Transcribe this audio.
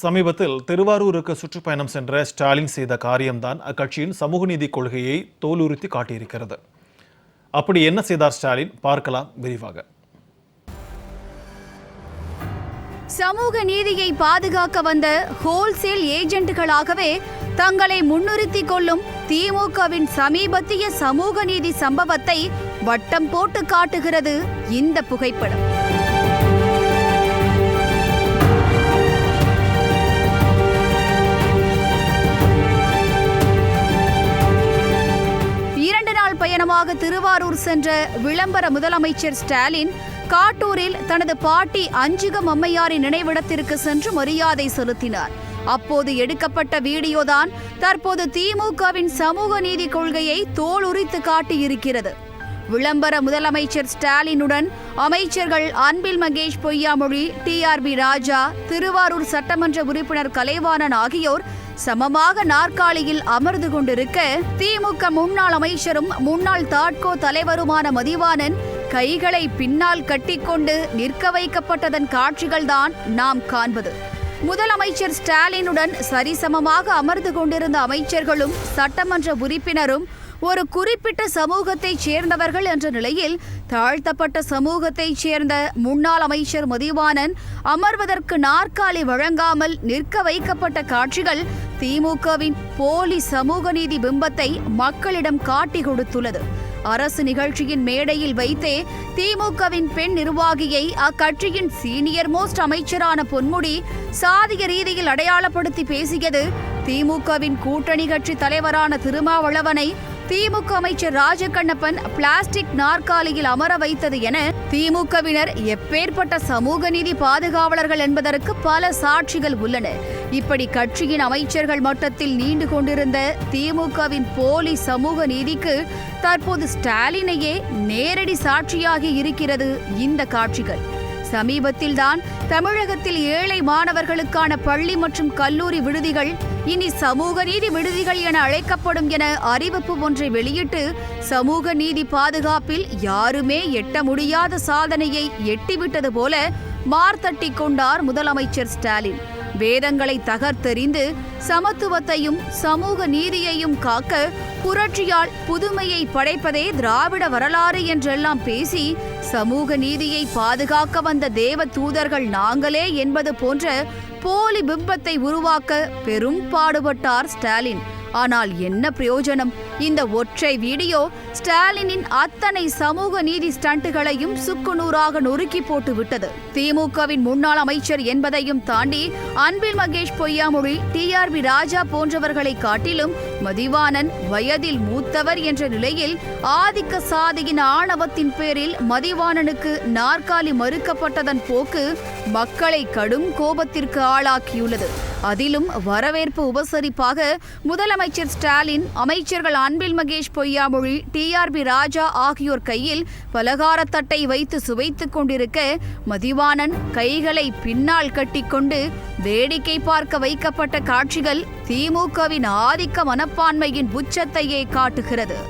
சமீபத்தில் திருவாரூருக்கு சுற்றுப்பயணம் சென்ற ஸ்டாலின் செய்த காரியம்தான் அக்கட்சியின் சமூக நீதி கொள்கையை தோலுறுத்தி காட்டியிருக்கிறது. அப்படி என்ன செய்தார் ஸ்டாலின்? பார்க்கலாம் விரிவாக. சமூக நீதியை பாதுகாக்க வந்த ஹோல்சேல் ஏஜென்ட்டுகளாகவே தங்களை முன்னிறுத்திக் கொள்ளும் திமுகவின் சமீபத்திய சமூக நீதி சம்பவத்தை வட்டம் போட்டு காட்டுகிறது இந்த புகைப்படம். பயணமாக திருவாரூர் சென்ற விளம்பர முதலமைச்சர் ஸ்டாலின் காட்டூரில் தனது பாட்டி அஞ்சுகம் அம்மையாரின் நினைவிடத்திற்கு சென்று மரியாதை செலுத்தினார். அப்போது எடுக்கப்பட்ட வீடியோதான் தற்போது திமுகவின் சமூக நீதி கொள்கையை தோல் உரித்து காட்டியிருக்கிறது. விளம்பர முதலமைச்சர் ஸ்டாலினுடன் அமைச்சர்கள் அன்பில் மகேஷ் பொய்யாமொழி டிஆர்பி ராஜா திருவாரூர் சட்டமன்ற உறுப்பினர் கலைவாணன் ஆகியோர் சமமாக நாற்காலியில் அமர்ந்து கொண்டிருக்க திமுக முன்னாள் அமைச்சரும் முன்னாள் தாட்கோ தலைவருமான மதிவாணன் கைகளை பின்னால் கட்டிக்கொண்டு நிற்க வைக்கப்பட்டதன் காட்சிகள்தான் நாம் காண்பது. முதலமைச்சர் ஸ்டாலினுடன் சரிசமமாக அமர்ந்து கொண்டிருந்த அமைச்சர்களும் சட்டமன்ற உறுப்பினரும் ஒரு குறிப்பிட்ட சமூகத்தைச் சேர்ந்தவர்கள் என்ற நிலையில் தாழ்த்தப்பட்ட சமூகத்தைச் சேர்ந்த முன்னாள் அமைச்சர் மதிவானன் அமர்வதற்கு நாற்காலி வழங்காமல் நிற்க வைக்கப்பட்ட காட்சிகள் திமுகவின் போலி சமூக நீதி பிம்பத்தை மக்களிடம் காட்டி கொடுத்துள்ளது. அரசு நிகழ்ச்சியின் மேடையில் வைத்தே திமுகவின் பெண் நிர்வாகியை அக்கட்சியின் சீனியர் மோஸ்ட் அமைச்சரான பொன்முடி சாதிய ரீதியில் அடையாளப்படுத்தி பேசியது திமுகவின் கூட்டணி கட்சி தலைவரான திருமாவளவனை திமுக அமைச்சர் ராஜகண்ணப்பன் பிளாஸ்டிக் நாற்காலியில் அமர வைத்தது என திமுகவினர் எப்பேற்பட்ட சமூக நீதி பாதுகாவலர்கள் என்பதற்கு பல சாட்சிகள் உள்ளன. இப்படி கட்சியின் அமைச்சர்கள் மட்டத்தில் நீண்டு கொண்டிருந்த திமுகவின் போலி சமூக நீதிக்கு தற்போது ஸ்டாலினையே நேரடி சாட்சியாகி இருக்கிறது இந்த காட்சிகள். சமீபத்தில்தான் தமிழகத்தில் ஏழை மாணவர்களுக்கான பள்ளி மற்றும் கல்லூரி விடுதிகள் இனி சமூக நீதி விடுதிகள் என அழைக்கப்படும் என அறிவிப்பு ஒன்றை வெளியிட்டு சமூக நீதி பாதுகாப்பில் யாருமே எட்ட முடியாத சாதனையை எட்டிவிட்டது போல மார்த்தட்டி கொண்டார் முதலமைச்சர் ஸ்டாலின். வேதங்களை தகர்த்தெறிந்து சமத்துவத்தையும் சமூக நீதியையும் காக்க புரட்சியால் புதுமையை படைப்பதே திராவிட வரலாறு என்றெல்லாம் பேசி சமூக நீதியை பாதுகாக்க வந்த தேவ தூதர்கள் நாங்களே என்பது போன்ற போலி பிம்பத்தை உருவாக்க பெரும் பாடுபட்டார் ஸ்டாலின். ஆனால் என்ன பிரயோஜனம்? இந்த ஒற்றை வீடியோ ஸ்டாலினின் அத்தனை சமூக நீதி ஸ்டண்ட்டுகளையும் சுக்குநூறாக நொறுக்கி போட்டு விட்டது திமுகவின் முன்னாள் அமைச்சர் என்பதையும் தாண்டி அன்பில் மகேஷ் பொய்யாமொழி டிஆர்பி ராஜா போன்றவர்களை காட்டிலும் மதிவாணன் வயதில் மூத்தவர் என்ற நிலையில் ஆதிக்க சாதியின் ஆணவத்தின் பேரில் மதிவாணனுக்கு நாற்காலி மறுக்கப்பட்டதன் போக்கு மக்களை கடும் கோபத்திற்கு ஆளாக்கியுள்ளது. அதிலும் வரவேற்பு உபசரிப்பாக முதலமைச்சர் ஸ்டாலின் அமைச்சர்கள் அன்பில் மகேஷ் பொய்யாமொழி டிஆர்பி ராஜா ஆகியோர் கையில் பலகாரத்தட்டை வைத்து சுவைத்துக் கொண்டிருக்க மதிவாணன் கைகளை பின்னால் கட்டிக்கொண்டு வேடிக்கை பார்க்க வைக்கப்பட்ட காட்சிகள் திமுகவின் ஆதிக்க மனப்பான்மையின் உச்சத்தையே காட்டுகிறது.